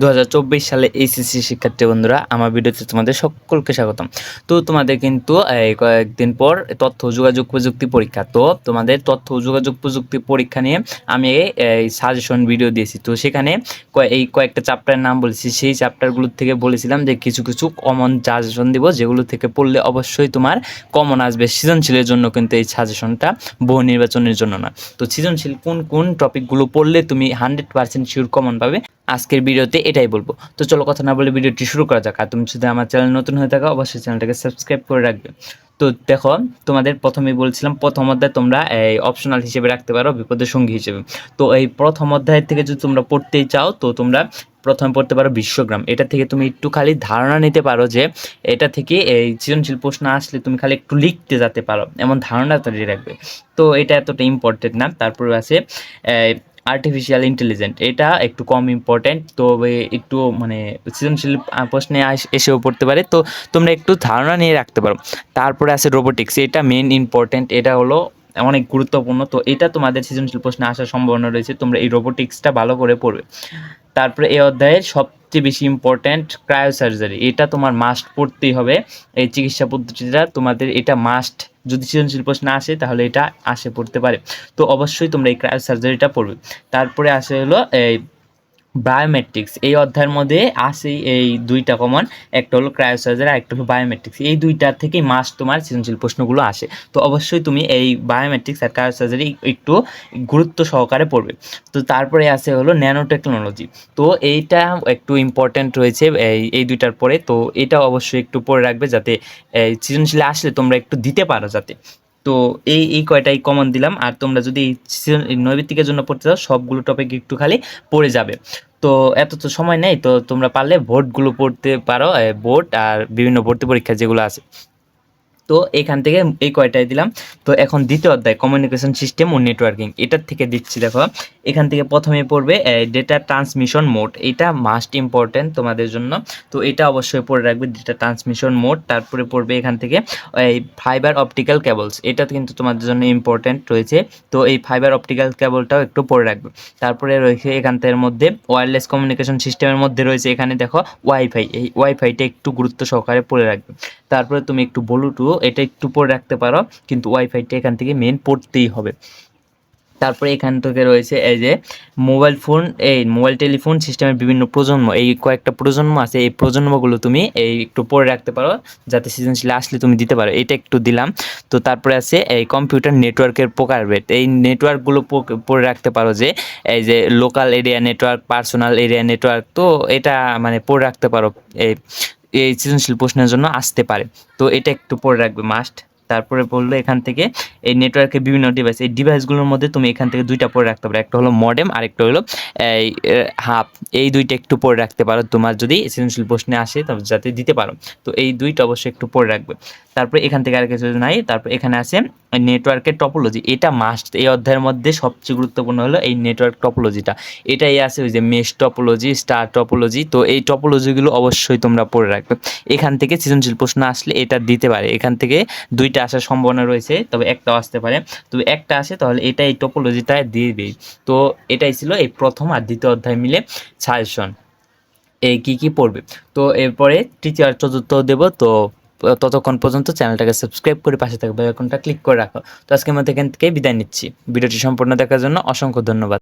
দু হাজার চব্বিশ সালে এইচএসসি শিক্ষার্থী বন্ধুরা, আমার ভিডিওতে তোমাদের সকলকে স্বাগতম। তো তোমাদের কিন্তু কয়েকদিন পর তথ্য যোগাযোগ প্রযুক্তি পরীক্ষা। তো তোমাদের তথ্য যোগাযোগ প্রযুক্তি পরীক্ষা নিয়ে আমি এই সাজেশন ভিডিও দিয়েছি। তো সেখানে এই কয়েকটা চ্যাপ্টারের নাম বলেছি। সেই চ্যাপ্টারগুলোর থেকে বলেছিলাম যে কিছু কিছু কমন সাজেশন দিব, যেগুলো থেকে পড়লে অবশ্যই তোমার কমন আসবে। সৃজনশীলের জন্য কিন্তু এই সাজেশনটা বহু নির্বাচনের জন্য না তো সৃজনশীল কোন কোন টপিকগুলো পড়লে তুমি হান্ড্রেড পার্সেন্ট শিওর কমন পাবে? আজকের ভিডিওতে এটাই বলব। তো চলো কথা না বলে ভিডিওটি শুরু করা যাক। আর তুমি যদি আমার চ্যানেল নতুন হয়ে থাকো, অবশ্যই চ্যানেলটাকে সাবস্ক্রাইব করে রাখবে। তো দেখো, তোমাদের প্রথমেই বলছিলাম, প্রথম অধ্যায় তোমরা এই অপশনাল হিসেবে রাখতে পারো বিপদের সঙ্গী হিসেবে। তো এই প্রথম অধ্যায় থেকে যদি তোমরা পড়তেই চাও, তো তোমরা প্রথমে পড়তে পারো বিশ্বগ্রাম। এটা থেকে তুমি একটু খালি ধারণা নিতে পারো যে, এটা থেকে এই সৃজনশীল প্রশ্ন আসলে তুমি খালি একটু লিখতে যেতে পারো। এমন ধারণা তৈরি রাখবে। তো এটা এতটা ইম্পর্টেন্ট না। তারপরে আছে আর্টিফিশিয়াল ইন্টেলিজেন্ট এটা একটু কম ইম্পর্টেন্ট তো একটু মানে সৃজনশীল প্রশ্নে এসেও পড়তে পারে। তো তোমরা একটু ধারণা নিয়ে রাখতে পারো। তারপরে আছে রোবোটিক্স এটা মেন ইম্পর্টেন্ট এটা হলো অনেক গুরুত্বপূর্ণ। তো এটা তোমাদের সৃজনশীল প্রশ্নে আসার সম্ভাবনা রয়েছে, তোমরা এই রোবোটিক্সটা ভালো করে পড়বে। তারপরে এই অধ্যায়ের সবচেয়ে বেশি ইম্পর্ট্যান্ট ক্রায়োসার্জারি এটা তোমার মাস্ট পড়তেই হবে। এই চিকিৎসা পদ্ধতিটা তোমাদের এটা মাস্ট যদি সৃজনশীল প্রশ্ন আসে, তাহলে এটা আসে পড়তে পারে। তো অবশ্যই তোমরা এই ক্রায়োসার্জারিটা পড়বে। তারপরে আসে হলো এই বায়োমেট্রিক্স এই অধ্যায়ের মধ্যে আসে এই দুইটা কমন একটা হলো ক্রায়োসার্জারি আর একটা হলো বায়োমেট্রিক্স এই দুইটা থেকেই মাস তোমার সৃজনশীল প্রশ্নগুলো আসে। তো অবশ্যই তুমি এই বায়োমেট্রিক্স আর ক্রায়োসার্জারি একটু গুরুত্ব সহকারে পড়বে। তো তারপরে আছে হলো ন্যানো টেকনোলজি তো এইটা একটু ইম্পর্ট্যান্ট রয়েছে এই এই দুইটার পরে। তো এটা অবশ্যই একটু পড়ে রাখবে যাতে, এই সৃজনশীলে আসলে তোমরা একটু দিতে পারো যাতে। তো এই এই কয়টাই কমন দিলাম। আর তোমরা যদি নৈবিত্তিকের জন্য পড়তে চাও, সবগুলো টপিক একটু খালি পড়ে যাবে। তো এত তো সময় নেই, তো তোমরা পারলে ভোটগুলো পড়তে পারো ভোট আর বিভিন্ন ভর্তি পরীক্ষা যেগুলো আছে। তো এখান থেকে এই কয়টাই দিলাম। তো এখন দ্বিতীয় অধ্যায় কমিউনিকেশন সিস্টেম ও নেটওয়ার্কিং এটার থেকে দিচ্ছি, দেখো। এখান থেকে প্রথমে পড়বে ডেটা ট্রান্সমিশন মোড এটা মাস্ট ইম্পর্ট্যান্ট তোমাদের জন্য। তো এটা অবশ্যই পড়ে রাখবে ডেটা ট্রান্সমিশন মোড তারপরে পড়বে এখান থেকে, এই ফাইবার অপটিক্যাল কেবলস এটা কিন্তু তোমাদের জন্য ইম্পর্ট্যান্ট রয়েছে। তো এই ফাইবার অপটিক্যাল কেবলটাও একটু পড়ে রাখবে। তারপরে রয়েছে এখান থেকে মধ্যে ওয়্যারলেস কমিউনিকেশন সিস্টেমের মধ্যে রয়েছে এখানে, দেখো ওয়াইফাই এই ওয়াইফাইটা একটু গুরুত্ব সহকারে পড়ে রাখবে। তারপরে তুমি একটু ব্লুটুথ এটা একটু পরে রাখতে পারো, কিন্তু ওয়াইফাইটা এখান থেকে মেন পড়তেই হবে। তারপরে এখান থেকে রয়েছে এই যে মোবাইল ফোন এই মোবাইল টেলিফোন সিস্টেমের বিভিন্ন প্রজন্ম, এই কয়েকটা প্রজন্ম আছে, এই প্রজন্মগুলো তুমি এই একটু পরে রাখতে পারো, যাতে সৃজনশীল আসলে তুমি দিতে পারো। এটা একটু দিলাম। তো তারপরে আছে এই কম্পিউটার নেটওয়ার্কের প্রকারভেদ। এই নেটওয়ার্কগুলো পরে রাখতে পারো যে এই যে local area network personal area network তো এটা মানে পরে রাখতে পারো। এই এই সৃজনশীল প্রশ্নের জন্য আসতে পারে। তো এটা একটু পরে রাখবে মাস্ট তারপরে বলল এখান থেকে এই নেটওয়ার্কের বিভিন্ন ডিভাইস এই ডিভাইসগুলোর মধ্যে তুমি এখান থেকে দুইটা পরে রাখতে পারো। একটা হলো মডেম আর একটা হলো এই হাফ এই দুইটা একটু পরে রাখতে পারো। তোমার যদি সৃজনশীল প্রশ্নে আসে তবে যাতে দিতে পারো। তো এই দুইটা অবশ্যই একটু পড়ে রাখবে। তারপরে এখান থেকে আর কিছু নাই। তারপর এখানে আছে নেটওয়ার্কের টপোলজি এটা মাস্ট এই অধ্যায়ের মধ্যে সবচেয়ে গুরুত্বপূর্ণ হলো এই নেটওয়ার্ক টপোলজিটা এটাই আছে ওই যে মেশ টপোলজি স্টার টপোলজি তো এই টপোলজিগুলো অবশ্যই তোমরা পড়ে রাখবে। এখান থেকে সৃজনশীল প্রশ্ন আসলে এটা দিতে পারে। এখান থেকে দুইটা আসার সম্ভাবনা রয়েছে, তবে একটাও আসতে পারে। তবে একটা আসে, তাহলে এটা এই টপোলজিটা দিবেই তো এটাই ছিল এই প্রথম আর দ্বিতীয় অধ্যায় মিলে সাজেশন এই কী কী পড়বে? তো এরপরে তৃতীয় আর চতুর্থ দেব, তো ততক্ষণ পর্যন্ত চ্যানেলটাকে সাবস্ক্রাইব করে পাশে থাকবে আইকনটা ক্লিক করে রাখো। তো আজকের মধ্যে এখান থেকে বিদায় নিচ্ছি। ভিডিওটি সম্পূর্ণ দেখার জন্য অসংখ্য ধন্যবাদ।